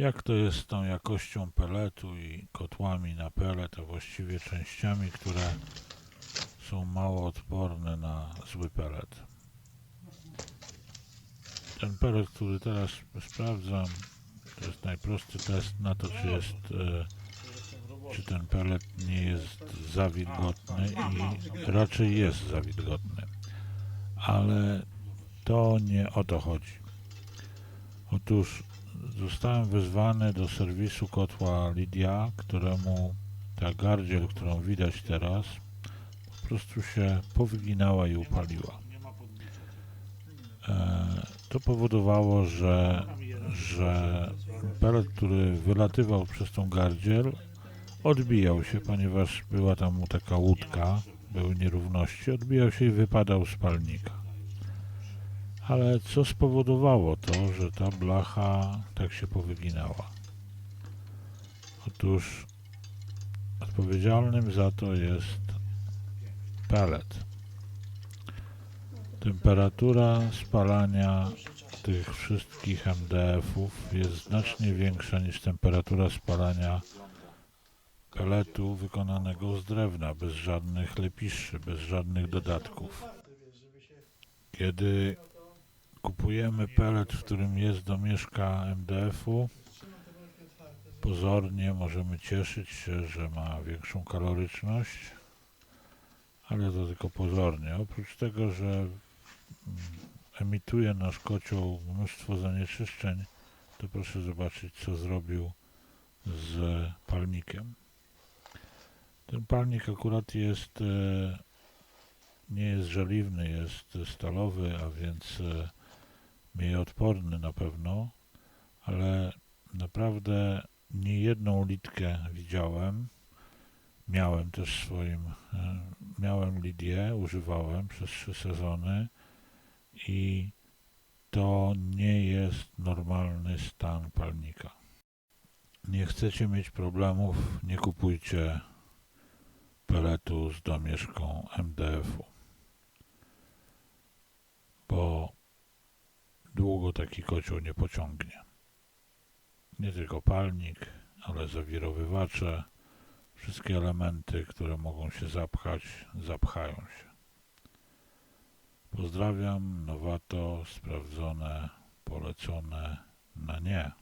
Jak to jest z tą jakością peletu i kotłami na pelet, a właściwie częściami, które są mało odporne na zły pelet? Ten pelet, który teraz sprawdzam, to jest najprostszy test na to, czy jest, e, czy ten pelet nie jest za wilgotny i raczej jest za wilgotny. Ale to nie o to chodzi. Otóż zostałem wezwany do serwisu kotła Lidia, któremu ta gardziel, którą widać teraz, po prostu się powyginała i upaliła. E, to powodowało, że, że pelet, który wylatywał przez tą gardziel, odbijał się, ponieważ była tam taka łódka, były nierówności, odbijał się i wypadał z palnika. Ale co spowodowało to, że ta blacha tak się powyginała? Otóż odpowiedzialnym za to jest pelet. Temperatura spalania tych wszystkich MDF-ów jest znacznie większa niż temperatura spalania peletu wykonanego z drewna, bez żadnych lepiszy, bez żadnych dodatków. Kiedy kupujemy pelet, w którym jest domieszka MDF-u, pozornie możemy cieszyć się, że ma większą kaloryczność, ale to tylko pozornie. Oprócz tego, że mm, emituje nasz kocioł mnóstwo zanieczyszczeń, to proszę zobaczyć, co zrobił z palnikiem. Ten palnik akurat jest, e, nie jest żeliwny, jest stalowy, a więc e, mniej odporny na pewno, ale naprawdę nie jedną litkę widziałem. Miałem też swoim, e, miałem Lidię, używałem przez trzy sezony i to nie jest normalny stan palnika. Nie chcecie mieć problemów, nie kupujcie peletu z domieszką MDF-u, taki kocioł nie pociągnie. Nie tylko palnik, ale zawirowywacze, wszystkie elementy, które mogą się zapchać, zapchają się. Pozdrawiam, nowato, sprawdzone, polecone na nie.